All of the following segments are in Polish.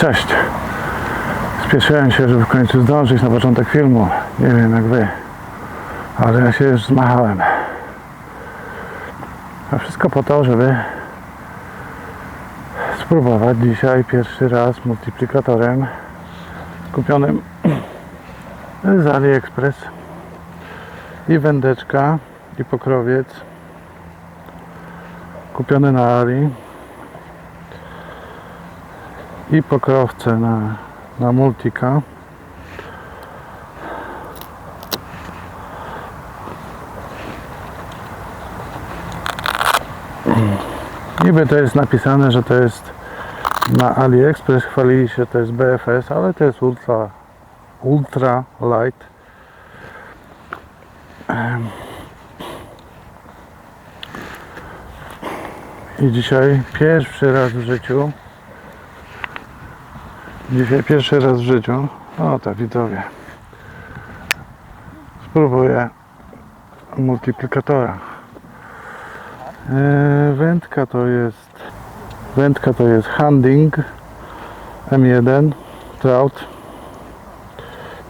Cześć. Spieszyłem się, żeby w końcu zdążyć na początek filmu. Nie wiem jak wy, ale ja się już zmachałem. A wszystko po to, żeby spróbować dzisiaj pierwszy raz multiplikatorem kupionym z AliExpress i wędeczka i pokrowiec kupiony na Ali i pokrowce na, na Multika. Niby to jest napisane, że to jest na AliExpress, chwalili się, to jest BFS, ale to jest ultra, ultra light. I dzisiaj pierwszy raz w życiu Dzisiaj pierwszy raz w życiu. O tak, widzowie. Spróbuję multiplikatora. Eee, wędka to jest wędka to jest Handing M1 Trout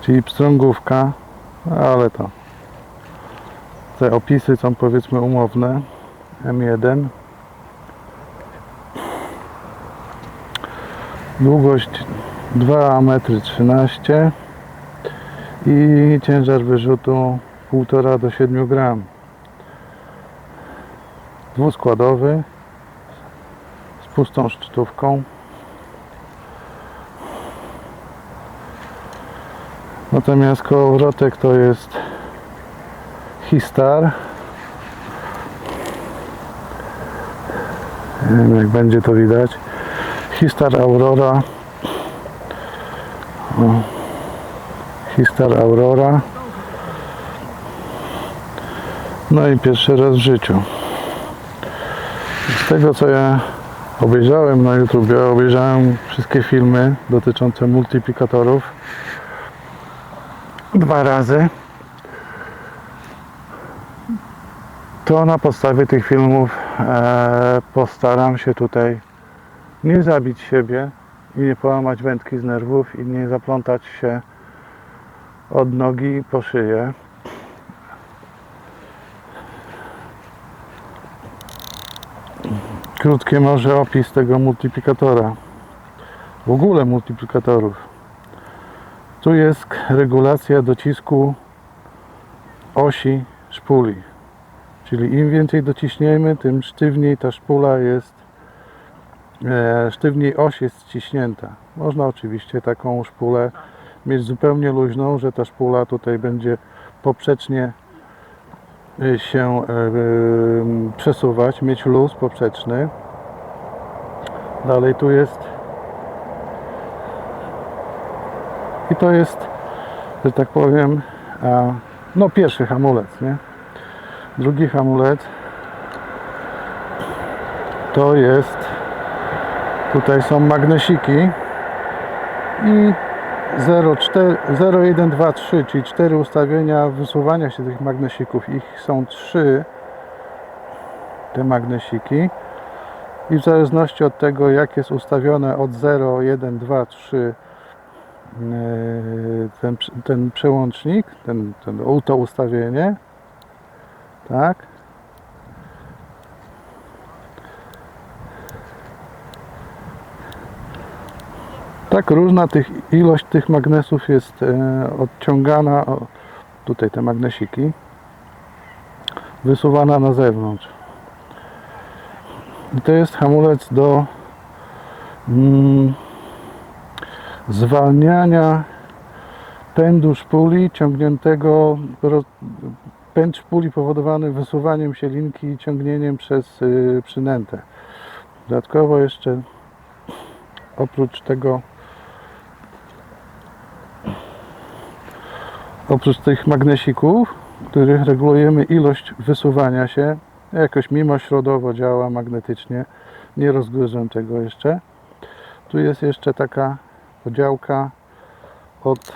czyli pstrągówka ale to te opisy są powiedzmy umowne M1 długość 2 metry 13 i ciężar wyrzutu 1,5 do 7 gram. Dwuskładowy z pustą szczytówką. Natomiast kołowrotek to jest Histar. Nie wiem jak będzie to widać. Histar Aurora o. Histar Aurora. No i pierwszy raz w życiu. Z tego co ja obejrzałem na YouTube obejrzałem wszystkie filmy dotyczące multiplikatorów. Dwa razy. To na podstawie tych filmów e, postaram się tutaj nie zabić siebie i nie połamać wędki z nerwów i nie zaplątać się od nogi po szyję. Krótkie może opis tego multiplikatora. W ogóle multiplikatorów. Tu jest regulacja docisku osi szpuli. Czyli im więcej dociśniemy, tym sztywniej ta szpula jest sztywniej oś jest ściśnięta. Można oczywiście taką szpulę mieć zupełnie luźną, że ta szpula tutaj będzie poprzecznie e, się e, e, przesuwać, mieć luz poprzeczny. Dalej tu jest i to jest, że tak powiem, no pierwszy hamulec, nie? Drugi hamulec to jest Tutaj są magnesiki. I 0, 4, 0, 1, 2, 3, czyli 4 ustawienia wysuwania się tych magnesików. Ich są 3 te magnesiki. I w zależności od tego jak jest ustawione od 0, 1, 2, 3 ten, ten przełącznik, ten, ten, to ustawienie tak Tak różna tych, ilość tych magnesów jest e, odciągana, tutaj te magnesiki, wysuwana na zewnątrz. I to jest hamulec do mm, zwalniania pędu szpuli ciągniętego, pęd szpuli powodowany wysuwaniem się linki i ciągnieniem przez y, przynętę. Dodatkowo jeszcze oprócz tego oprócz tych magnesików, których regulujemy ilość wysuwania się, jakoś mimośrodowo działa magnetycznie, nie rozgryzłem tego jeszcze. Tu jest jeszcze taka podziałka od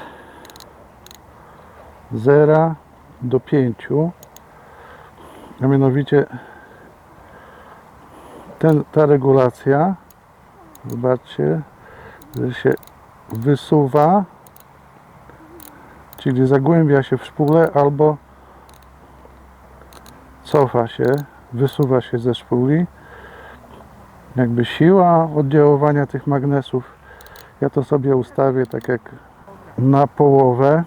0 do 5, a mianowicie ten, ta regulacja, zobaczcie, że się wysuwa, czyli zagłębia się w szpulę albo cofa się, wysuwa się ze szpuli. Jakby siła oddziaływania tych magnesów, ja to sobie ustawię tak jak na połowę,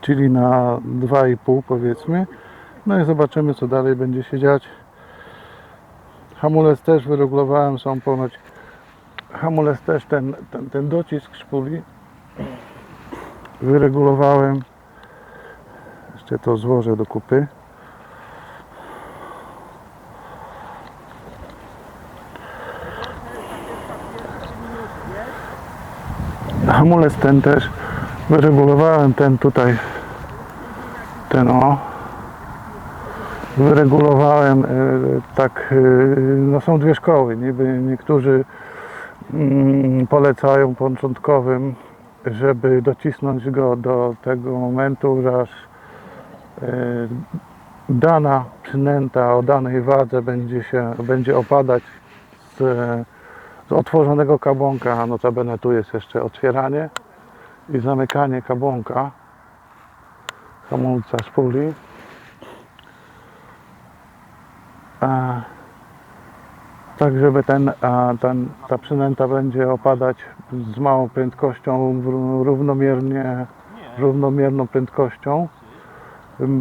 czyli na 2,5 powiedzmy. No i zobaczymy co dalej będzie się dziać. Hamulec też wyregulowałem, są ponoć hamulec też ten, ten, ten docisk szpuli wyregulowałem. Jeszcze to złożę do kupy. Hamulec ten też wyregulowałem, ten tutaj, ten o, wyregulowałem e, tak, e, no są dwie szkoły, niby niektórzy mm, polecają początkowym, żeby docisnąć go do tego momentu, że aż e, dana przynęta o danej wadze będzie się, będzie opadać z, z otworzonego kabłonka, notabene tu jest jeszcze otwieranie i zamykanie kabłonka hamulca szpuli. A, tak, żeby ten, ten, ta przynęta będzie opadać z małą prędkością, równomiernie, równomierną prędkością.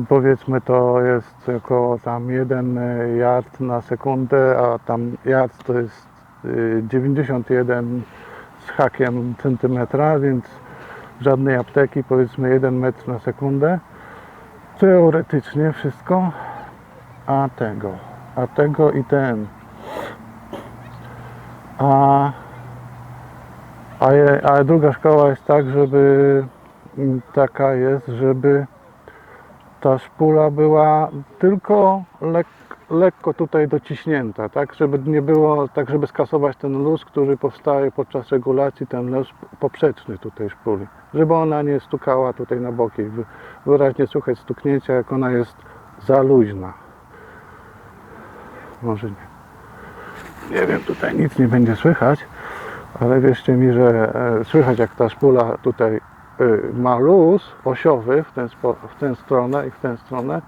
Powiedzmy to jest około tam 1 yard na sekundę, a tam yard to jest y, 91 z hakiem centymetra, więc żadnej apteki, powiedzmy 1 metr na sekundę. Teoretycznie wszystko, a tego, a tego i ten. A, a, je, a druga szkoła jest tak, żeby mm, taka jest, żeby ta szpula była tylko lek, lekko tutaj dociśnięta, tak, żeby nie było, tak żeby skasować ten luz, który powstaje podczas regulacji, ten luz poprzeczny tutaj szpuli, żeby ona nie stukała tutaj na boki. Wy- Wyraźnie słychać stuknięcia, jak ona jest za luźna. Może nie. Nie wiem, tutaj nic nie będzie słychać, ale wierzcie mi, że e, słychać jak ta szpula tutaj y, ma luz osiowy w spo, w tę stronę i w tę stronę,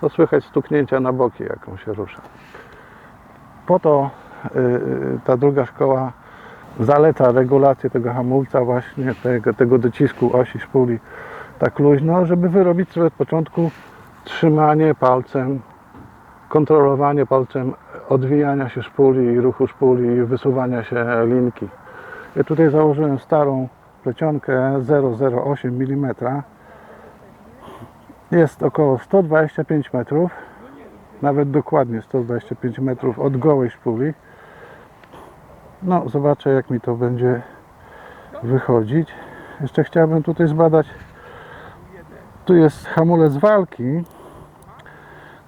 to słychać stuknięcia na boki, jak on się rusza. Po to y, y, ta druga szkoła zaleca regulację tego hamulca właśnie, tego, tego docisku osi szpuli tak luźno, żeby wyrobić sobie od początku trzymanie palcem, kontrolowanie palcem odwijania się szpuli ruchu szpuli wysuwania się linki. Ja tutaj założyłem starą plecionkę 0,08 mm. Jest około 125 metrów, nawet dokładnie 125 metrów od gołej szpuli. No, zobaczę jak mi to będzie wychodzić. Jeszcze chciałbym tutaj zbadać. Tu jest hamulec walki,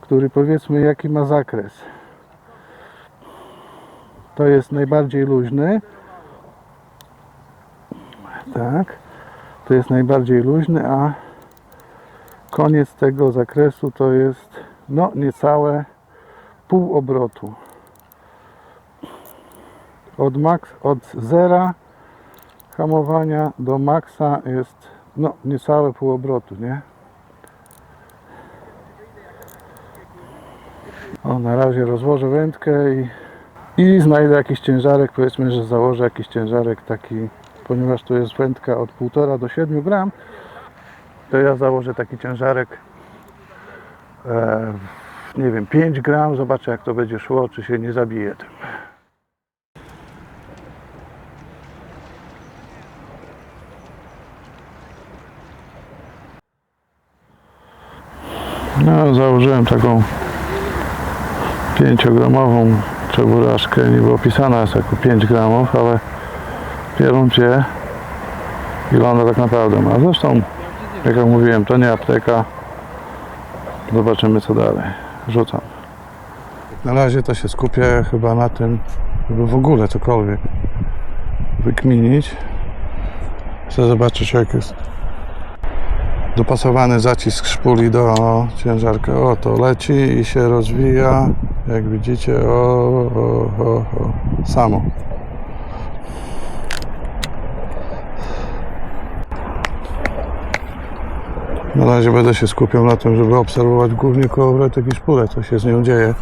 który powiedzmy jaki ma zakres. To jest najbardziej luźny. Tak. To jest najbardziej luźny, a koniec tego zakresu to jest no niecałe pół obrotu. Od max, od zera hamowania do maksa jest no niecałe pół obrotu, nie? O, na razie rozłożę wędkę i, i znajdę jakiś ciężarek, powiedzmy, że założę jakiś ciężarek taki, ponieważ tu jest wędka od 1,5 do 7 gram, to ja założę taki ciężarek e, nie wiem, 5 gram, zobaczę jak to będzie szło, czy się nie zabije tym. No, założyłem taką 5-gramową czeburaczkę, niby opisana jest jako 5 gramów, ale pieruncie ile ona tak naprawdę ma. Zresztą, jak ja mówiłem, to nie apteka. Zobaczymy co dalej. Rzucam. Na razie to się skupię chyba na tym, żeby w ogóle cokolwiek wykminić. Chcę zobaczyć jak jest dopasowany zacisk szpuli do ciężarka. O, to leci i się rozwija jak widzicie, o, o, o, o samo. Na razie będę się skupiał na tym, żeby obserwować głównie kołowrotek i szpulę, co się z nią dzieje.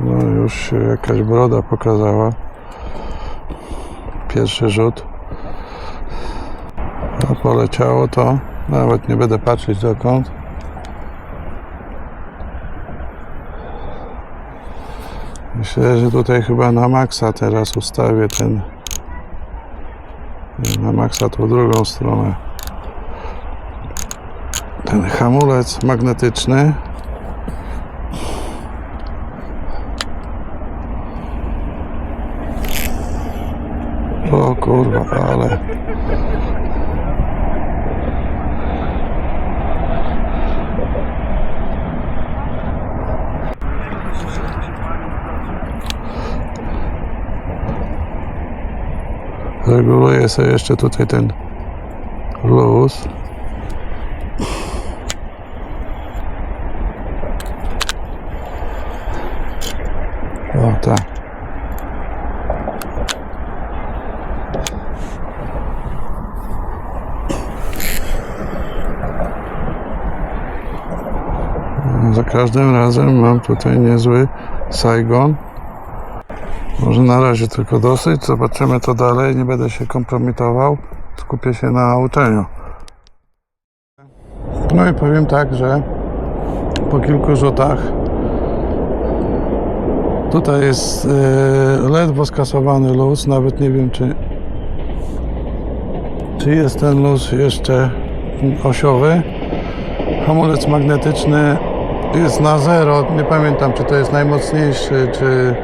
No już się jakaś broda pokazała. Pierwszy rzut. A poleciało to. Nawet nie będę patrzeć dokąd. Myślę, że tutaj chyba na maksa teraz ustawię ten na maksa w drugą stronę. Ten hamulec magnetyczny. O kurwa, ale. Reguluję sobie jeszcze tutaj ten luz. O tak. Za każdym razem mam tutaj niezły Saigon. Może na razie tylko dosyć, zobaczymy to dalej, nie będę się kompromitował, skupię się na uczeniu. No i powiem tak, że po kilku rzutach tutaj jest e, ledwo skasowany luz, nawet nie wiem czy czy jest ten luz jeszcze osiowy. Hamulec magnetyczny jest na zero, nie pamiętam czy to jest najmocniejszy, czy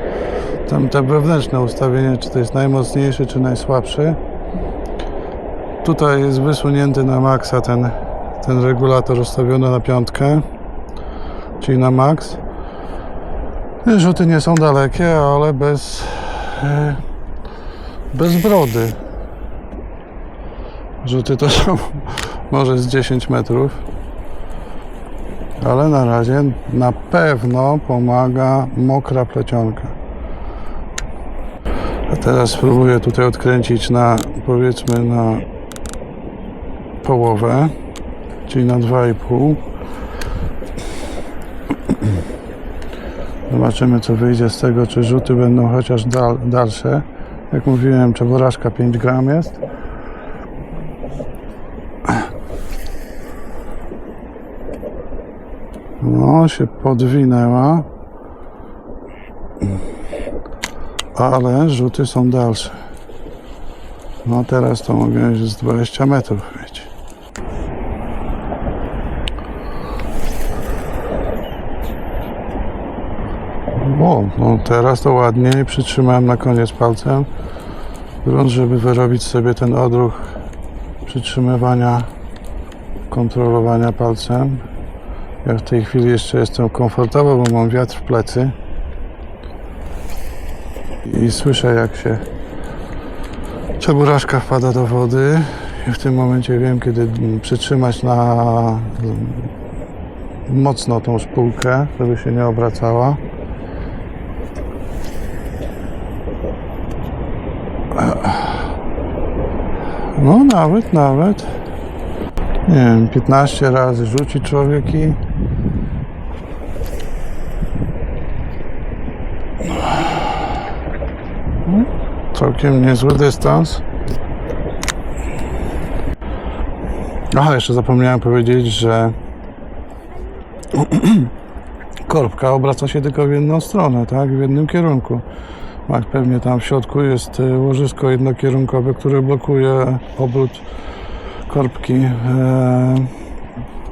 tam te wewnętrzne ustawienie, czy to jest najmocniejszy, czy najsłabszy. Tutaj jest wysunięty na maksa ten, ten regulator ustawiony na piątkę, czyli na max. Rzuty nie są dalekie, ale bez, e, bez brody. Rzuty to są może z 10 metrów. Ale na razie na pewno pomaga mokra plecionka. Teraz spróbuję tutaj odkręcić na powiedzmy na połowę, czyli na 2,5. Zobaczymy co wyjdzie z tego, czy rzuty będą chociaż dal, dalsze. Jak mówiłem, czeborażka 5 gram jest. No, się podwinęła. Ale rzuty są dalsze. No teraz to mogę już z 20 metrów mieć. O, no teraz to ładniej przytrzymałem na koniec palcem. Grunt, żeby wyrobić sobie ten odruch przytrzymywania, kontrolowania palcem. Ja w tej chwili jeszcze jestem komfortowo, bo mam wiatr w plecy i słyszę jak się czeburażka wpada do wody i w tym momencie wiem kiedy przytrzymać na mocno tą szpulkę, żeby się nie obracała. No nawet, nawet nie wiem, 15 razy rzuci człowiek i Całkiem niezły dystans. Aha, jeszcze zapomniałem powiedzieć, że korbka obraca się tylko w jedną stronę, tak? W jednym kierunku. Jak pewnie tam w środku jest y, łożysko jednokierunkowe, które blokuje obrót korbki e,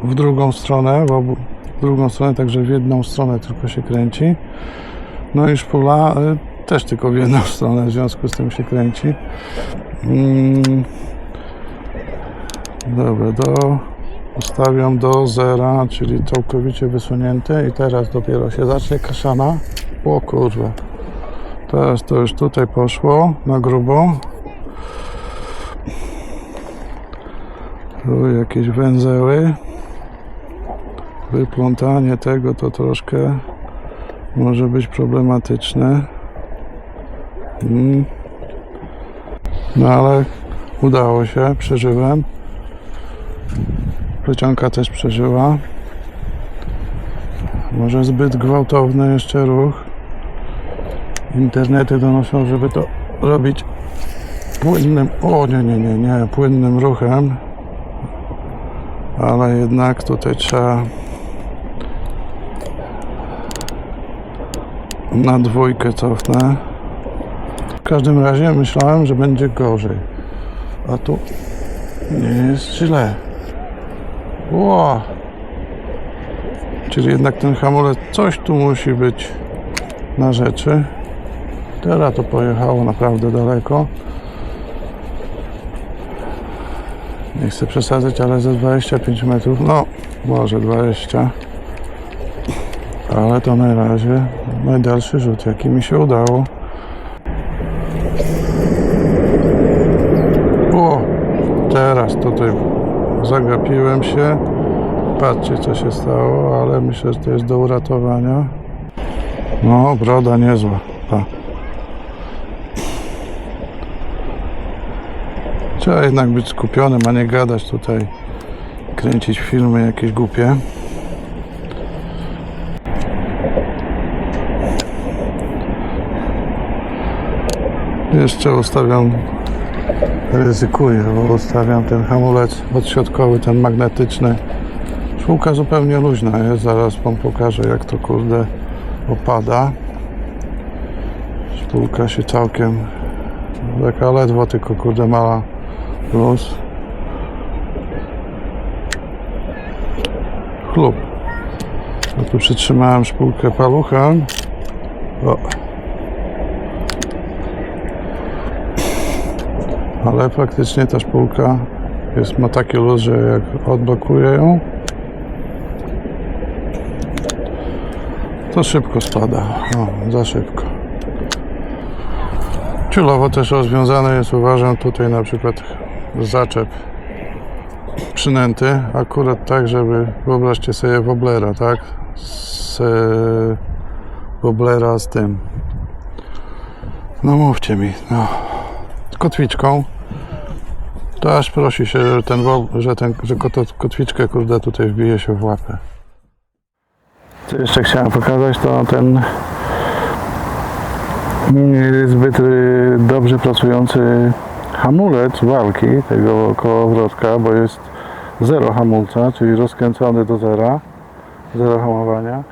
w drugą stronę, w, obu, w drugą stronę, także w jedną stronę tylko się kręci. No i szpula y, też tylko w jedną stronę, w związku z tym się kręci. Mm. Dobra, do, ustawiam do zera, czyli całkowicie wysunięte i teraz dopiero się zacznie kaszana. O kurwa. Teraz to już tutaj poszło na grubo. Tu jakieś węzeły. Wyplątanie tego to troszkę może być problematyczne. No ale Udało się, przeżyłem. Plecionka też przeżyła. Może zbyt gwałtowny jeszcze ruch. Internety donoszą, żeby to robić płynnym, o nie, nie, nie, nie, płynnym ruchem. Ale jednak tutaj trzeba na dwójkę cofnę. W każdym razie myślałem, że będzie gorzej. A tu nie jest źle. Ło! Czyli jednak ten hamulec, coś tu musi być na rzeczy. Teraz to pojechało naprawdę daleko. Nie chcę przesadzać, ale ze 25 metrów, no może 20. Ale to na razie najdalszy rzut, jaki mi się udało. O, teraz tutaj się. Patrzcie, co się stało, ale myślę, że to jest do uratowania. No, broda niezła. Pa. Trzeba jednak być skupionym, a nie gadać tutaj, kręcić filmy jakieś głupie. Jeszcze ustawiam, ryzykuję, bo ustawiam ten hamulec odśrodkowy, ten magnetyczny. Szpółka zupełnie luźna jest, zaraz Wam pokażę jak to kurde opada. Szpółka się całkiem taka ledwo tylko kurde mała luz. Chlub. No tu przytrzymałem szpółkę paluchem. O. Ale faktycznie ta szpółka jest, ma taki luz, że jak odblokuję ją, to szybko spada. O, za szybko. Ciulowo też rozwiązane jest, uważam, tutaj na przykład zaczep przynęty, akurat tak, żeby, wyobraźcie sobie woblera, tak? Z woblera z tym. No mówcie mi, no. Z kotwiczką. To aż prosi się, że ten, że ten, że kotwiczkę, kurde, tutaj wbije się w łapę. Co jeszcze chciałem pokazać, to ten niezbyt y, dobrze pracujący hamulec walki tego kołowrotka, bo jest zero hamulca, czyli rozkręcony do zera, zero hamowania.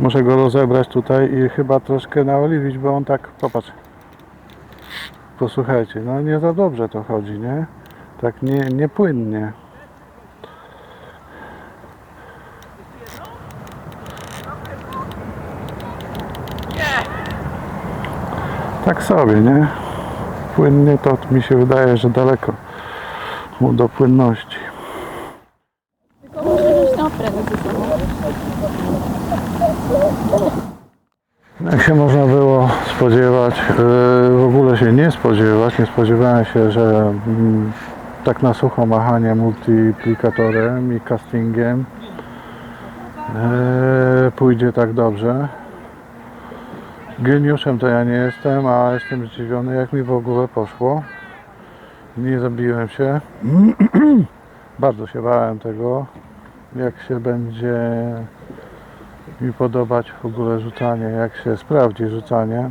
Muszę go rozebrać tutaj i chyba troszkę naoliwić, bo on tak, popatrz. Posłuchajcie, no nie za dobrze to chodzi, nie? Tak nie, niepłynnie. Tak sobie, nie? Płynnie to mi się wydaje, że daleko mu do płynności. No. Jak się można było spodziewać, yy, się nie spodziewać, nie spodziewałem się, że mm, tak na sucho machanie multiplikatorem i castingiem yy, pójdzie tak dobrze. Geniuszem to ja nie jestem, a jestem zdziwiony jak mi w ogóle poszło. Nie zabiłem się. Bardzo się bałem tego, jak się będzie mi podobać w ogóle rzucanie, jak się sprawdzi rzucanie.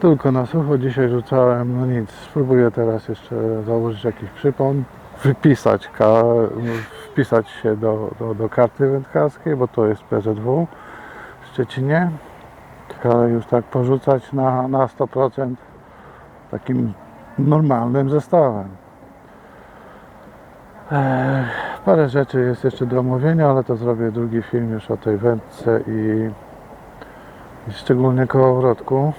Tylko na sucho dzisiaj rzucałem, no nic, spróbuję teraz jeszcze założyć jakiś przypon, wypisać, ka, wpisać się do, do, do karty wędkarskiej, bo to jest PZW w Szczecinie. Ale już tak porzucać na, na 100% takim normalnym zestawem. Ech, parę rzeczy jest jeszcze do omówienia, ale to zrobię drugi film już o tej wędce i, i szczególnie kołowrotku.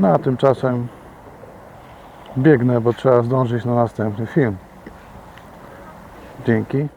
No a tymczasem biegnę, bo trzeba zdążyć na następny film. Dzięki.